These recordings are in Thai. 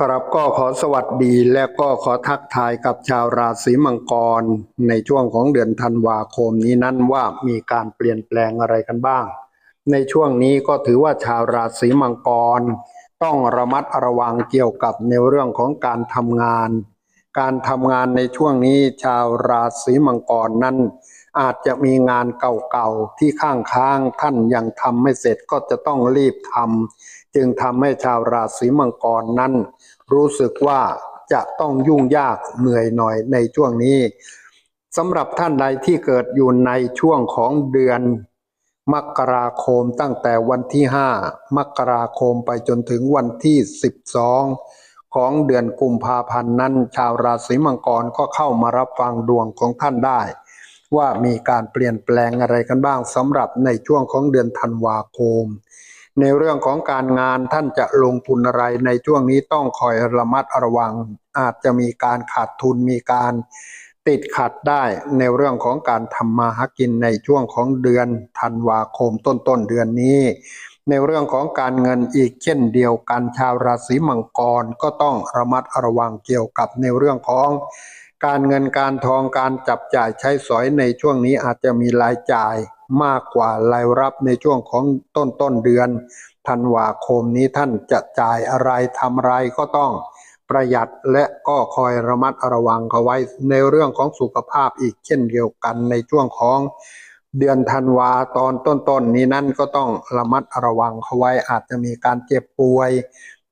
ครับก็ขอสวัสดีและก็ขอทักทายกับชาวราศีมังกร ในช่วงของเดือนธันวาคมนี้นั้นว่ามีการเปลี่ยนแปลงอะไรกันบ้าง ในช่วงนี้ก็ถือว่าชาวราศีมังกร ต้องระมัดระวังเกี่ยวกับในเรื่องของการทำงาน การทำงานในช่วงนี้ชาวราศีมังกรนั้น อาจจะมีงานเก่าๆที่ข้างค้างท่านยังทำไม่เสร็จก็จะต้องรีบทำ จึงทำให้ชาวราศีมังกรนั้น รู้สึกว่าจะต้องยุ่งยากเหนื่อยหน่อยในช่วงนี้สำหรับท่านใดที่เกิดอยู่ในช่วงของเดือนมกราคมตั้งแต่วันที่ 5 มกราคมไปจนถึงวันที่ 12 ของเดือนกุมภาพันธ์นั้น ชาวราศีมังกรก็เข้ามารับฟังดวงของท่านได้ ว่ามีการเปลี่ยนแปลงอะไรกันบ้างสำหรับในช่วงของเดือนธันวาคม ในเรื่องของการงานท่านจะลงทุนอะไรในช่วงนี้ต้องคอยระมัดระวัง อาจจะมีการขาดทุนมีการติดขัดได้ในเรื่องของการทำมาหากินในช่วงของเดือนธันวาคมต้นต้นเดือนนี้ ในเรื่องของการเงินอีกเช่นเดียวกันชาวราศีมังกรก็ต้องระมัดระวังเกี่ยวกับในเรื่องของการเงินการทองการจับจ่ายใช้สอยในช่วงนี้อาจจะมีรายจ่าย มากกว่ารายรับในช่วงของต้นต้นเดือนธันวาคมนี้ท่านจะจ่ายอะไรทำอะไรก็ต้องประหยัดและก็คอยระมัดระวังเขาไว้ในเรื่องของสุขภาพอีกเช่นเดียวกันในช่วงของเดือนธันวาตอนต้นๆนนี้นั่นก็ต้องระมัดระวังเขาไว้อาจจะมีการเจ็บป่วย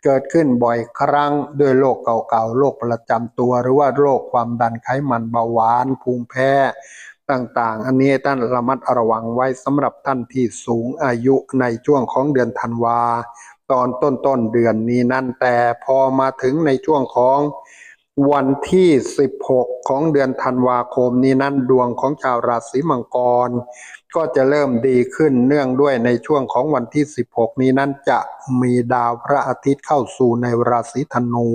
เกิดขึ้นบ่อยครั้งด้วยโรคเก่าๆโรคประจำตัว หรือว่าโรคความดันไขมันเบาหวานภูมิแพ้ ต่างๆ อันนี้ท่านระมัดระวังไว้สำหรับท่านที่สูงอายุในช่วงของเดือนธันวาตอนต้นๆเดือนนี้นั่นแต่พอมาถึงในช่วงของวันที่ 16 ของเดือนธันวาคมนี้นั้นดวงของชาวราศีมังกร ก็จะเริ่มดีขึ้นเนื่องด้วยในช่วงของวันที่ 16 นี้นั้นจะมีดาวพระอาทิตย์เข้าสู่ในราศีธนู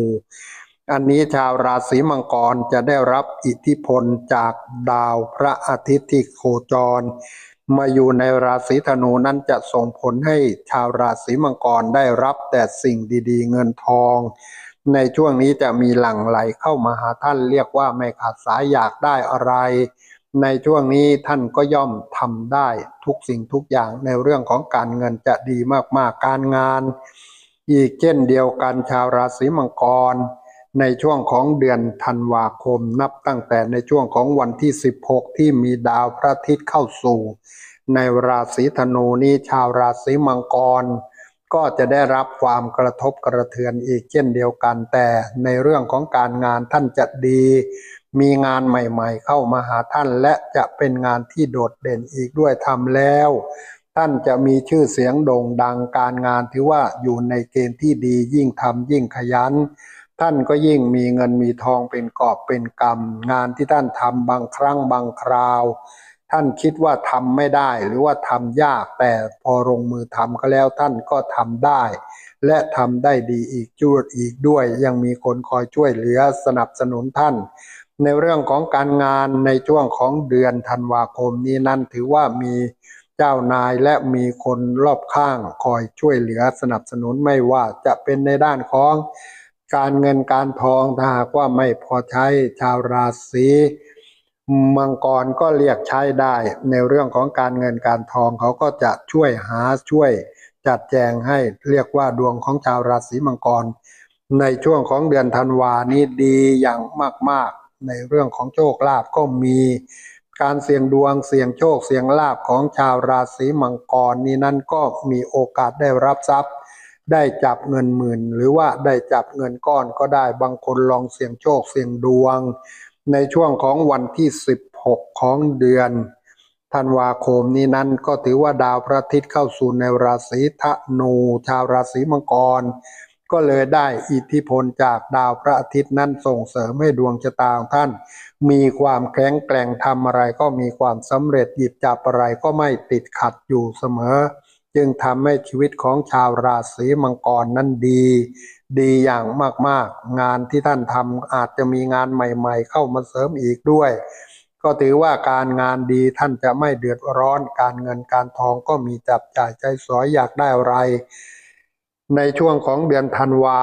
อันนี้ชาวราศีมังกรจะได้รับอิทธิพลจากดาวพระอาทิตย์ที่โคจร มาอยู่ในราศีธนูนั้นจะส่งผลให้ชาวราศีมังกรได้รับแต่สิ่งดีๆ เงินทอง ในช่วงนี้จะมีหลั่งไหลเข้ามาหาท่านเรียกว่าไม่ขาดสายอยากได้อะไร ในช่วงนี้ท่านก็ย่อมทำได้ทุกสิ่งทุกอย่างในเรื่องของการเงินจะดีมากๆการงาน อีกเช่นเดียวกันชาวราศีมังกร ในช่วงของเดือนธันวาคมนับตั้งแต่ในช่วงของวันที่ 16 ที่มีดาวพระอาทิตย์เข้าสู่ ในราศีธนูนี้ชาวราศีมังกร ก็จะได้รับความกระทบกระเทือนอีกเช่นเดียวกัน แต่ในเรื่องของการงานท่านจะดี มีงานใหม่ๆ เข้ามาหาท่านและจะเป็นงานที่โดดเด่นอีกด้วยทำแล้ว ท่านจะมีชื่อเสียงโด่งดังการงานถือว่าอยู่ในเกณฑ์ที่ดียิ่งทำยิ่งขยัน ท่านก็ยิ่งมีเงินมีทองเป็นกอบเป็นกำงานที่ท่านทำบางครั้งบางคราว ท่านคิดว่าทำไม่ได้หรือว่าทำยากแต่พอลงมือทำก็แล้วท่านก็ทำได้ และทำได้ดีอีกจุดอีกด้วย ยังมีคนคอยช่วยเหลือสนับสนุนท่าน ในเรื่องของการงานในช่วงของเดือนธันวาคมนี้นั้นถือว่ามีเจ้านายและมีคนรอบข้างคอยช่วยเหลือสนับสนุนไม่ว่าจะเป็นในด้านของ การเงินการทองถ้าหากว่าไม่พอใช้ชาวราศีมังกรก็เรียกใช้ได้ ในเรื่องของการเงินการทองเขาก็จะช่วยหาช่วยจัดแจงให้เรียกว่าดวงของชาวราศีมังกร ในช่วงของเดือนธันวานี้ดีอย่างมาก ๆ ในเรื่องของโชคลาภก็มีการเสี่ยงดวงเสี่ยงโชคเสี่ยงลาภของชาวราศีมังกรนี้นั่นก็มีโอกาสได้รับทรัพย์ ได้จับเงินหมื่น หรือว่าได้จับเงินก้อนก็ได้บางคนลองเสี่ยงโชคเสี่ยงดวง ในช่วงของวันที่ 16 ของเดือนธันวาคมนี้นั้นก็ถือว่าดาวพระอาทิตย์เข้าสู่ในราศีธนูชาวราศีมังกร ก็เลยได้อิทธิพลจากดาวพระอาทิตย์นั้นส่งเสริมให้ดวงชะตาของท่าน มีความแข็งแกร่งทำอะไรก็มีความสำเร็จหยิบจับอะไรก็ไม่ติดขัดอยู่เสมอ จึงทำให้ชีวิตของชาวราศีมังกรนั้นดี ดีอย่างมากๆ งานที่ท่านทำอาจจะมีงานใหม่ ๆ เข้ามาเสริมอีกด้วย ก็ถือว่าการงานดีท่านจะไม่เดือดร้อน การเงินการทองก็มีจับจ่ายใจสอยอยากได้อะไร ในช่วงของเดือนธันวา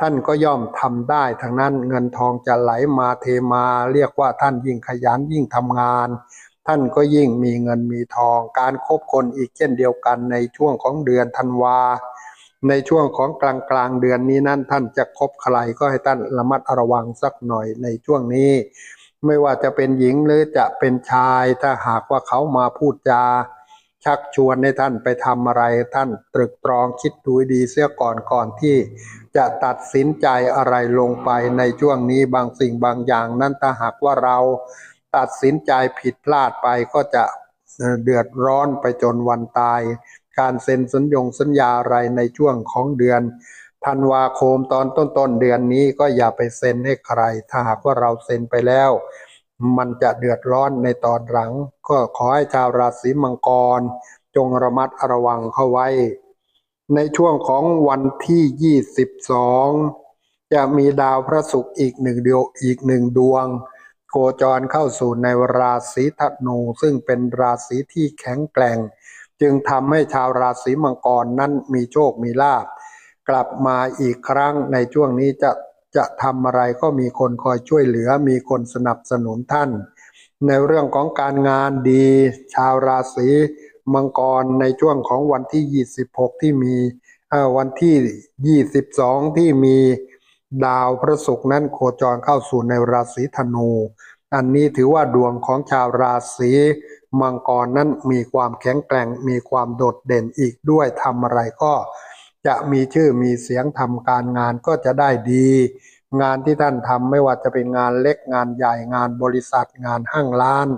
ท่านก็ย่อมทำได้ทั้งนั้นเงินทองจะไหลมาเทมา เรียกว่าท่านยิ่งขยันยิ่งทำงาน ท่านก็ยิ่งมีเงินมีทอง การคบคนอีกเช่นเดียวกันในช่วงของเดือนธันวา ในช่วงของกลางกลางเดือนนี้นั้นท่านจะคบใครก็ให้ท่านระมัดระวังสักหน่อยในช่วงนี้ ไม่ว่าจะเป็นหญิงหรือจะเป็นชายถ้าหากว่าเขามาพูดจา ชักชวนให้ท่านไปทำอะไรท่านตรึกตรองคิดดูให้ดีเสียก่อนก่อนที่ จะตัดสินใจอะไรลงไปในช่วงนี้บางสิ่งบางอย่างนั้นถ้าหากว่าเรา ตัดสินใจผิดพลาดไปก็จะเดือดร้อนไปจนวันตาย การเซ็นสัญญงสัญญาอะไรในช่วงของเดือนธันวาคมตอนต้นต้นๆเดือนนี้ก็อย่าไปเซ็นให้ใคร ถ้าหากว่าเราเซ็นไปแล้ว มันจะเดือดร้อนในตอนหลัง ก็ขอให้ชาวราศีมังกร จงระมัดระวังเข้าไว้ ในช่วงของวันที่ 22 จะมีดาวพระศุกร์อีกหนึ่งเดียวอีกหนึ่งดวง โคจรเข้าสู่ในราศีธนูซึ่งเป็นราศีที่แข็งแกร่ง จึงทำให้ชาวราศีมังกรนั้นมีโชคมีลาภกลับมาอีกครั้งในช่วงนี้จะจะทำอะไรก็มีคนคอยช่วยเหลือมีคนสนับสนุนท่าน ในเรื่องของการงานดี ชาวราศีมังกรในช่วงของวันที่ 26 ที่มีวันที่ 22 ที่มี ดาวพระศุกร์นั้นโคจรเข้าสู่ในราศีธนู อันนี้ถือว่าดวงของชาวราศีมังกรนั้นมีความแข็งแกร่งมีความโดดเด่นอีกด้วยทำอะไรก็จะมีชื่อมีเสียงทำการงานก็จะได้ดี งานที่ท่านทำไม่ว่าจะเป็นงานเล็กงานใหญ่งานบริษัทงานห้างร้าน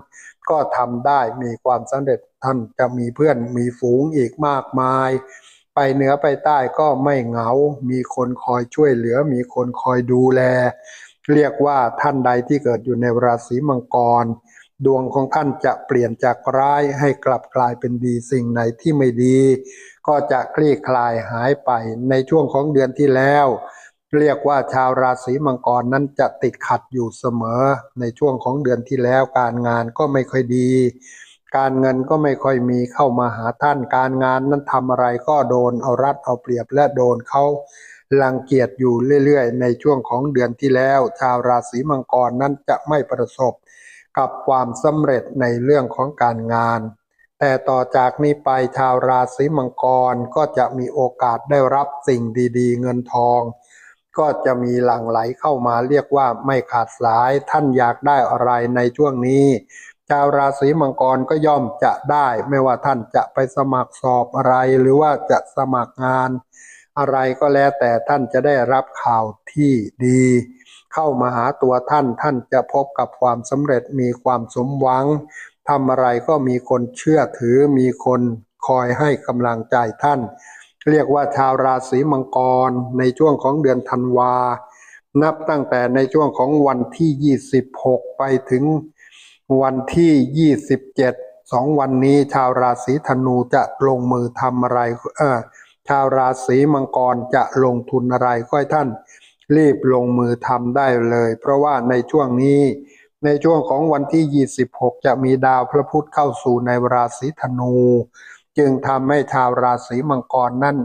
ก็ทำได้มีความสำเร็จท่านจะมีเพื่อนมีฝูงอีกมากมาย ไปเหนือไปใต้ก็ไม่เหงา มีคนคอยช่วยเหลือ มีคนคอยดูแล เรียกว่าท่านใดที่เกิดอยู่ในราศีมังกร ดวงของท่านจะเปลี่ยนจากร้ายให้กลับกลายเป็นดีสิ่งไหนที่ไม่ดี ก็จะคลี่คลายหายไปในช่วงของเดือนที่แล้ว เรียกว่าชาวราศีมังกรนั้นจะติดขัดอยู่เสมอ ในช่วงของเดือนที่แล้วการงานก็ไม่ค่อยดี การเงินก็ไม่ค่อยมีเข้ามาหาท่านการงานนั้นทำอะไรก็โดนเอารัดเอาเปรียบและโดนเขารังเกียจอยู่เรื่อยๆ ในช่วงของเดือนที่แล้ว ชาวราศีมังกรนั้นจะไม่ประสบกับความสำเร็จในเรื่องของการงาน แต่ต่อจากนี้ไปชาวราศีมังกรก็จะมีโอกาสได้รับสิ่งดีๆ เงินทอง ก็จะมีหลั่งไหลเข้ามาเรียกว่าไม่ขาดสายท่านอยากได้อะไรในช่วงนี้ ชาวราศีมังกรก็ย่อมจะได้ ไม่ว่าท่านจะไปสมัครสอบอะไร หรือว่าจะสมัครงาน อะไรก็แล้วแต่ท่านจะได้รับข่าวที่ดี เข้ามาหาตัวท่านท่านจะพบกับความสำเร็จมีความสมหวังทำอะไรก็มีคนเชื่อถือมีคนคอยให้กำลังใจท่าน เรียกว่าชาวราศีมังกรในช่วงของเดือนธันวา นับตั้งแต่ในช่วงของวันที่ 26 ไปถึง วันที่ 27สองวันนี้ชาวราศีธนูจะลงมือทำอะไรเออชาวราศีมังกรจะลงทุนอะไรก็ให้ท่าน รีบลงมือทำได้เลย เพราะว่าในช่วงนี้ ในช่วงของวันที่ 26 จะมีดาวพระพุธเข้าสู่ในราศีธนู จึงทำให้ชาวราศีมังกรนั้น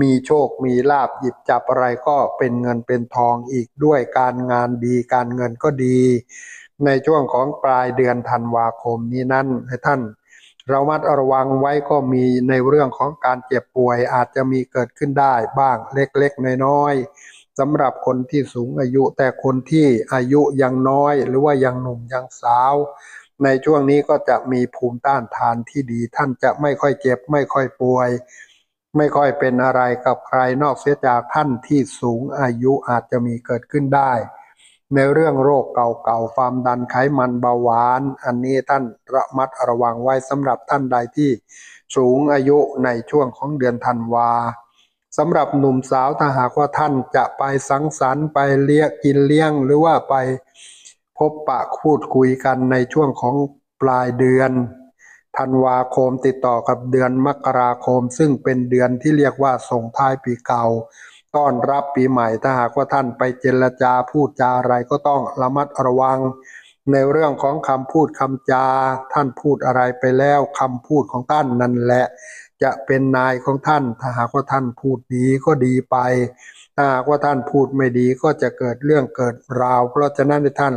มีโชค มีลาบหยิบจับอะไรก็เป็นเงินเป็นทองอีกด้วยการงานดีการเงินก็ดี ในช่วงของปลายเดือนธันวาคมนี้นั้นให้ท่านเรามัดระวังไว้ก็มีในเรื่องของการเจ็บป่วยอาจจะมีเกิดขึ้นได้บ้างเล็กๆน้อยๆสำหรับคนที่สูงอายุแต่คนที่อายุยังน้อย หรือว่ายังหนุ่มยังสาว ในช่วงนี้ก็จะมีภูมิต้านทานที่ดี ท่านจะไม่ค่อยเจ็บ ไม่ค่อยป่วย ไม่ค่อยเป็นอะไรกับใครนอกเสียจากท่านที่สูงอายุอาจจะมีเกิดขึ้นได้ ในเรื่องโรคเก่าๆความดันไขมันเบาหวาน อันนี้ท่านระมัดระวังไว้สำหรับท่านใดที่สูงอายุในช่วงของเดือนธันวาสำหรับหนุ่มสาวถ้าหากว่าท่านจะไปสังสรรค์ไปเลี้ยงกินเลี้ยง หรือว่าไปพบปะพูดคุยกันในช่วงของปลายเดือนธันวาคมติดต่อกับเดือนมกราคม ซึ่งเป็นเดือนที่เรียกว่าส่งท้ายปีเก่า ต้อนรับปีใหม่ถ้าหากว่าท่านไปเจรจาพูดจาอะไรก็ต้องระมัดระวัง ในเรื่องของคำพูดคำจา ท่านพูดอะไรไปแล้วคำพูดของท่านนั่นแหละ จะเป็นนายของท่าน ถ้าหากว่าท่านพูดดีก็ดีไปถ้าหากว่าท่านพูดไม่ดีก็จะเกิดเรื่องเกิดราว เพราะฉะนั้นท่าน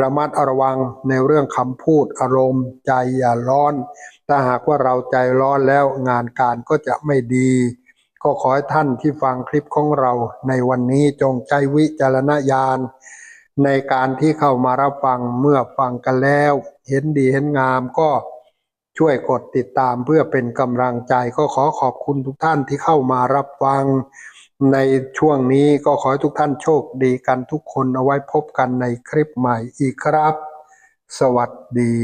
ระมัดระวังในเรื่องคำพูดอารมณ์ ใจอย่าร้อน ถ้าหากว่าเราใจร้อนแล้วงานการก็จะไม่ดี ก็ขอให้ท่านที่ฟังคลิปของเราในวันนี้จงใจวิจารณญาณ ในการที่เข้ามารับฟังเมื่อฟังกันแล้ว เห็นดีเห็นงามก็ช่วยกดติดตามเพื่อเป็นกำลังใจก็ขอขอบคุณทุกท่านที่เข้ามารับฟัง ในช่วงนี้ก็ขอให้ทุกท่านโชคดีกันทุกคนเอาไว้พบกันในคลิปใหม่อีกครับ สวัสดี